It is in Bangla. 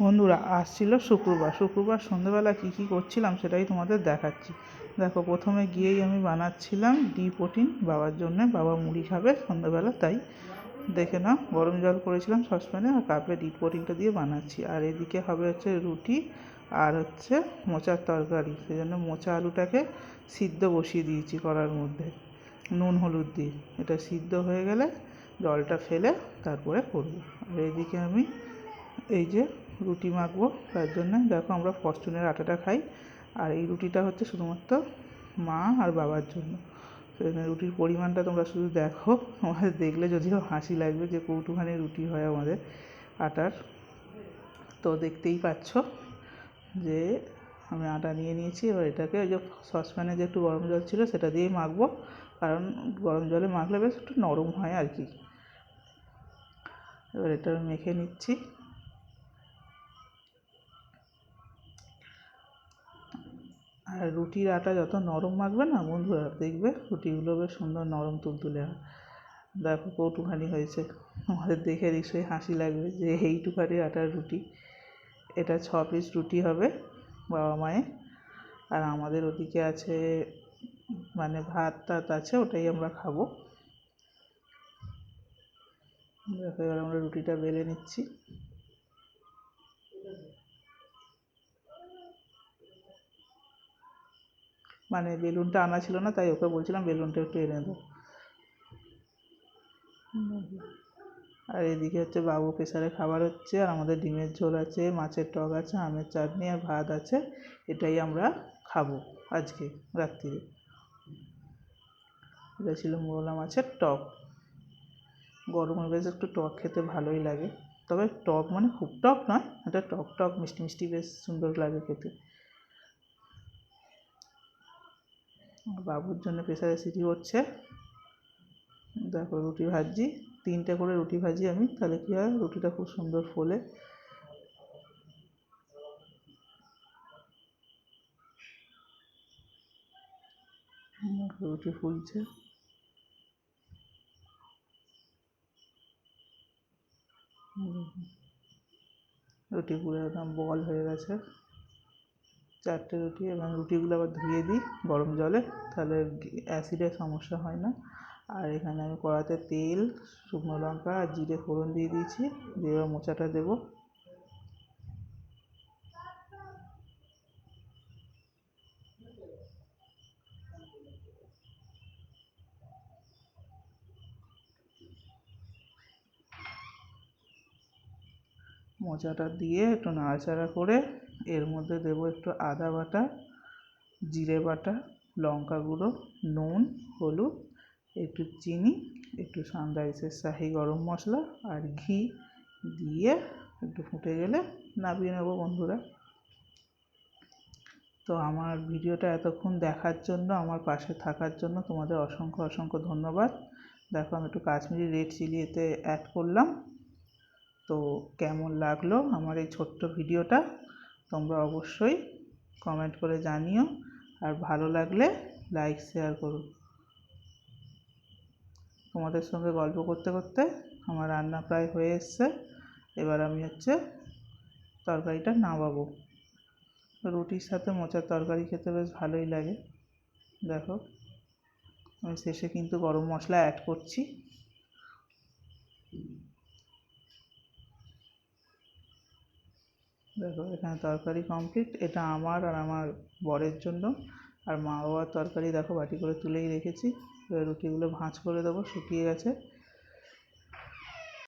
বন্ধুরা, আসছিল শুক্রবার। শুক্রবার সন্ধেবেলা কী কী করছিলাম সেটাই তোমাদের দেখাচ্ছি। দেখো, প্রথমে গিয়েই আমি বানাচ্ছিলাম ডি প্রোটিন, বাবার জন্যে। বাবা মুড়ি খাবে সন্ধেবেলা তাই দেখে নাও। গরম জল করেছিলাম সসপ্যানে আর কাপে ডি প্রোটিনটা দিয়ে বানাচ্ছি। আর এদিকে হবে হচ্ছে রুটি আর হচ্ছে মোচার তরকারি। সেই জন্য মোচা আলুটাকে সিদ্ধ বসিয়ে দিয়েছি কড়ার মধ্যে। নুন, হলুদ দিয়ে। এটা সিদ্ধ হয়ে গেলে জলটা ফেলে তারপরে করব। আর এদিকে আমি এই যে রুটি মাখবো, তার জন্য। দেখো আমরা ফরচুনের আটাটা খাই, আর এই রুটিটা হচ্ছে শুধুমাত্র মা আর বাবার জন্য। রুটির পরিমাণটা তোমরা শুধু দেখো, তোমাদের দেখলে যদিও হাসি লাগবে যে কৌটুখানি রুটি হয় আমাদের আটার। তো দেখতেই পাচ্ছ যে আমি আটা নিয়ে নিয়েছি, এবার এটাকে ওই যে সসপ্যানে যে একটু গরম জল ছিল সেটা দিয়েই মাখবো, কারণ গরম জলে মাখলে বেশ একটু নরম হয় আর কি। এবার এটা মেখে নিচ্ছি। আর রুটির আটা যত নরম মাখবে না বন্ধুরা দেখবে রুটিগুলো বেশ সুন্দর নরম তুলতুলে হয়। দেখো কৌটুখানি হয়েছে। আমাদের দেখে নিশ্চয়ই হাসি লাগবে যে এইটুখানি আটার রুটি। এটা ছ পিস রুটি হবে বাবা মায়ের। আর আমাদের ওদিকে আছে মানে ভাত টাত আছে, ওটাই আমরা খাব। দেখো এবার আমরা রুটিটা বেলে নিচ্ছি। মানে বেলুনটা আনা ছিল না, তাই ওকে বলছিলাম বেলুনটা একটু এনে দাও আর এদিকে হচ্ছে বাবু প্রেসারে খাবার হচ্ছে, আর আমাদের ডিমের ঝোল আছে, মাছের টক আছে, আমের চাটনি আর ভাত আছে, এটাই আমরা খাব আজকে, রাত্রিরে। এটা ছিল মোরলা মাছের টক। গরমে বেশ একটু টক খেতে ভালোই লাগে। তবে টক মানে খুব টক নয়, এটা টক টক, মিষ্টি মিষ্টি বেশ সুন্দর লাগে খেতে। বাবুর জন্য প্রেসারে সিটি হচ্ছে। দেখো রুটি ভাজছি তিনটে করে রুটি ভাজি আমি। তাহলে কী হয়? রুটিটা খুব সুন্দর ফোলে। রুটি ফুলছে। রুটি পুরো একদম বল হয়ে গেছে। চারটে রুটি এবং রুটিগুলো আবার ধুয়ে দিই গরম জলে, তাহলে অ্যাসিডের সমস্যা হয় না। আর এখানে আমি কড়াতে তেল, শুকনো লঙ্কা আর জিরে ফোড়ন দিয়ে দিয়েছি, দিয়ে এবার মোচাটা দেবো। মোচাটা দিয়ে একটু নাড়াচাড়া করে এর মধ্যে দেবো একটু আদা বাটা, জিরে বাটা, লঙ্কা গুঁড়ো, নুন, হলুদ, একটু চিনি, একটু সানরাইসের শাহি গরম মশলা আর ঘি দিয়ে একটু ফুটে গেলে নামিয়ে নেব বন্ধুরা। তো আমার ভিডিওটা এতক্ষণ দেখার জন্য, আমার পাশে থাকার জন্য তোমাদের অসংখ্য অসংখ্য ধন্যবাদ। দেখো আমি একটু কাশ্মীরি রেড চিলি এতে অ্যাড করলাম। তো কেমন লাগল আমার এই ছোট্ট ভিডিওটা? তোমরা অবশ্যই কমেন্ট করে জানিও। আর ভালো লাগলে লাইক শেয়ার করো। তোমাদের সঙ্গে গল্প করতে করতে আমার রান্না প্রায় হয়ে এসছে। এবার আমি হচ্ছে তরকারিটা নামাবো। রুটির সাথে মোচার তরকারি খেতে বেশ ভালোই লাগে। দেখো, আমি শেষে কিন্তু গরম মশলা অ্যাড করছি। দেখো, এখানে তরকারি কমপ্লিট এটা আমার আর আমার বরের জন্য। আর মা বাবার তরকারি দেখো বাটি করে তুলেই রেখেছি। এবার রুটিগুলো ভাঁজ করে দেবো, শুকিয়ে গেছে।